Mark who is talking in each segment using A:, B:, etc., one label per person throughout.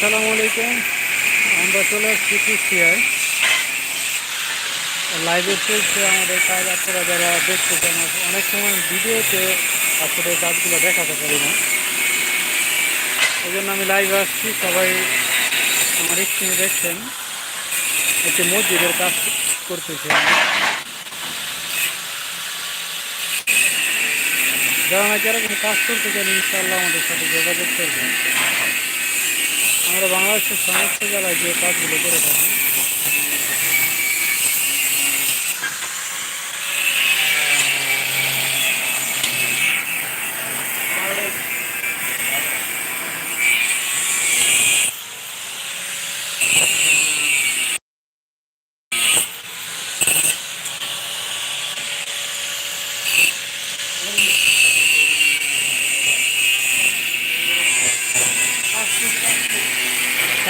A: আসসালামু আলাইকুম। আমরা চলে আসছি কুষ্টিয়ায়। লাইভে চলছে আমাদের কাজ আপনারা যারা দেখতে চান, অনেক সময় ভিডিওতে আসলে কাজগুলো দেখাতে পারি না। এই জন্য আমি লাইভে আসছি, সবাই আমার স্ক্রিনে দেখছেন। একটি মসজিদের কাজ করতেছে। যারা এরকম কাজ করতে চান ইনশাল্লাহ আমাদের সাথে যোগাযোগ করবেন। আমরা বাংলাদেশের সমস্ত জেলায় যে কাজগুলো করে থাকি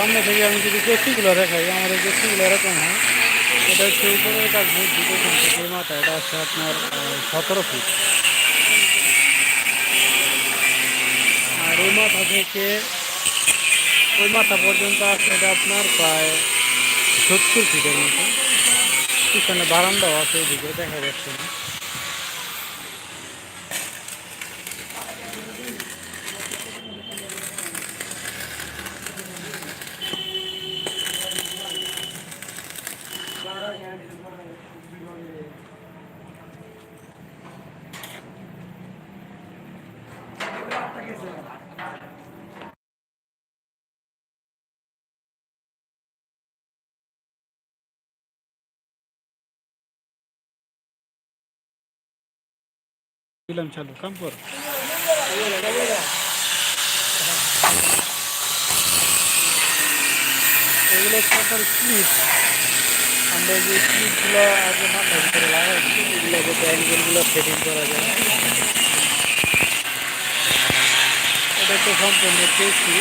A: সামনে থেকে আমি যদি কেসিগুলো দেখাই আমাদের কেসিগুলো এরকম হয়। এটা হচ্ছে উপরের কাজ মসজিদ ওখান থেকে এই মাথা এটা আছে আপনার সতেরো ফিট। আর ওই মাথা থেকে, ওই মাথা পর্যন্ত আছে এটা আপনার প্রায় সত্তর ফিটের মতো। পিছনে বারান্দাও আছে ওইদিকে দেখা যাচ্ছে না। দিলাম চালু, কাম কর। এগুলো আপনার স্লিপ। আমরা যে স্লিপগুলো আগে মাথার ভিতরে লাগাইছি এগুলো যাতে অ্যাঙ্গেলগুলো সেটিং করা যায়। এটা তো সম্পূর্ণ পেয়েছি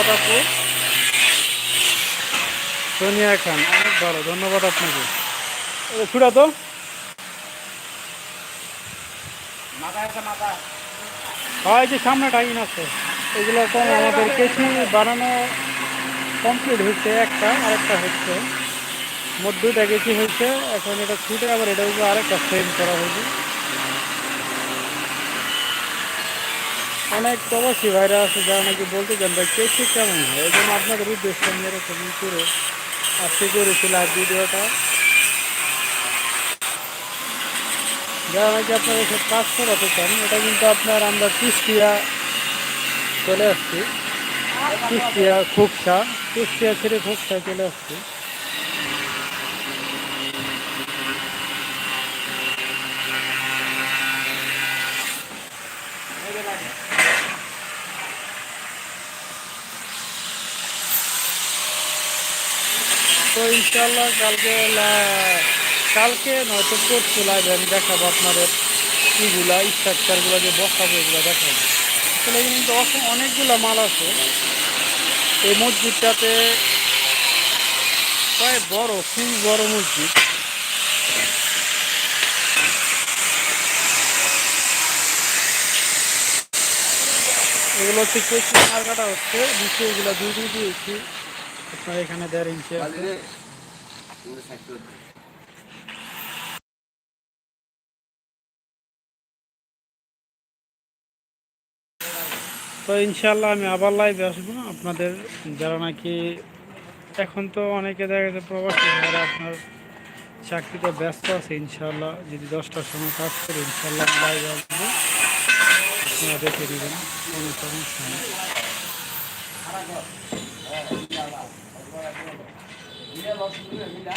A: ধন্যবাদ আপু। সোনিয়া খান, অনেক ভালো, ধন্যবাদ আপনাকে। ছুটা তো। হয় যে সামনে টাইম আছে। এগুলো কম আমাদের বানানো কমপ্লিট হচ্ছে একটা, আরেকটা হচ্ছে। মোট দুইটা হয়েছে, এখন এটা ছুটে আবার এটা আরেকটা ফ্রেম করা হয়েছে। অনেক প্রবাসী ভাইরা আছে যারা নাকি বলতে চান ভাই কেসি কেমন হয় এই জন্য আপনাদের উদ্দেশ্যে আমি এরকম করে আজকে করেছিল আর ভিডিওটা যারা নাকি আপনারা এসব কাজ করাতে চান এটা কিন্তু আপনার আমরা কুষ্টিয়া চলে আসছি কুষ্টিয়া খুকসা কুষ্টিয়া ছেড়ে খুকসা চলে আসছি তো ইনশাল্লাহ কালকে কালকে নয়তো পরশু লাইভে আমি দেখাবো আপনাদের ইগুলা স্ট্রাকচারগুলো যে বসাবো এগুলো দেখাবো। এখানে কিন্তু অনেকগুলো মাল আছে। এই মসজিদটাতে প্রায় বড়, খুবই বড় মসজিদ। এগুলো হচ্ছে কেসি মার কাটা হচ্ছে, নিচে এগুলো দুই দুই দিয়েছি। আপনার এখানে দেড় ইঞ্চি তো ইনশাল্লাহ আমি আবার লাইভে আসব। আপনাদের যারা নাকি এখন তো অনেকে দেখা গেছে প্রবাসী ভাইরা আপনার চাকরিতে ব্যস্ত আছে ইনশাল্লাহ যদি দশটার সময় কাজ করে ইনশাল্লাহ লাইভে আসব। আপনারা দেখে দেবেন কোনো সমস্যা নেই।
B: Mira,